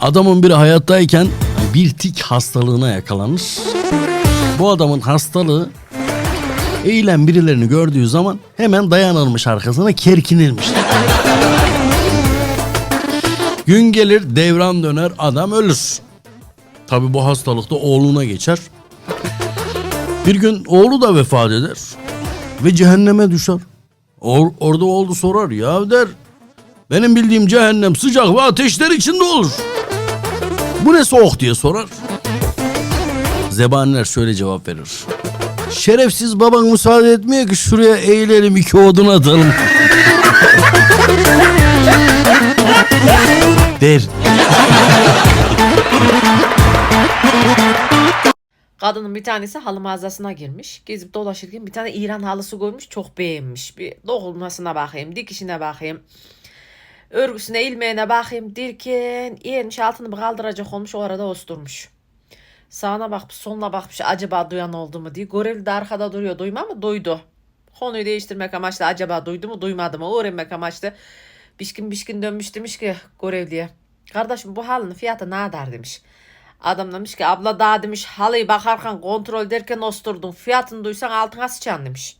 Adamın biri hayattayken bir tik hastalığına yakalanmış. Bu adamın hastalığı eğilen birilerini gördüğü zaman hemen dayanılmış arkasına kerkinilmiş. Gün gelir devran döner adam ölür. Tabi bu hastalıkta oğluna geçer. Bir gün oğlu da vefat eder. Ve cehenneme düşer. Or- orada oldu sorar ya der. Benim bildiğim cehennem sıcak ve ateşler içinde olur. Bu ne soğuk diye sorar. Zebaniler şöyle cevap verir. Şerefsiz baban müsaade etmiyor ki şuraya eğilelim iki odun atalım. Der. Kadının bir tanesi halı mağazasına girmiş. Gezip dolaşırken bir tane İran halısı görmüş. Çok beğenmiş. Bir dokunmasına bakayım, dikişine bakayım. Örgüsüne, ilmeğine bakayım derken yeğenmiş altını bir kaldıracak olmuş. O arada osturmuş. Sağına bakmış, soluna bakmış. Acaba duyan oldu mu diye. Görevli de arkada duruyor. Duyma mı? Duydu. Konuyu değiştirmek amaçlı acaba duydu mu duymadı mı öğrenmek amaçlı. Bişkin bişkin dönmüş demiş ki görevliye. Kardeşim bu halının fiyatı ne kadar demiş. Adam demiş ki abla daha demiş halıyı bakarken kontrol ederken osturdun. Fiyatını duysan altına sıçan demiş.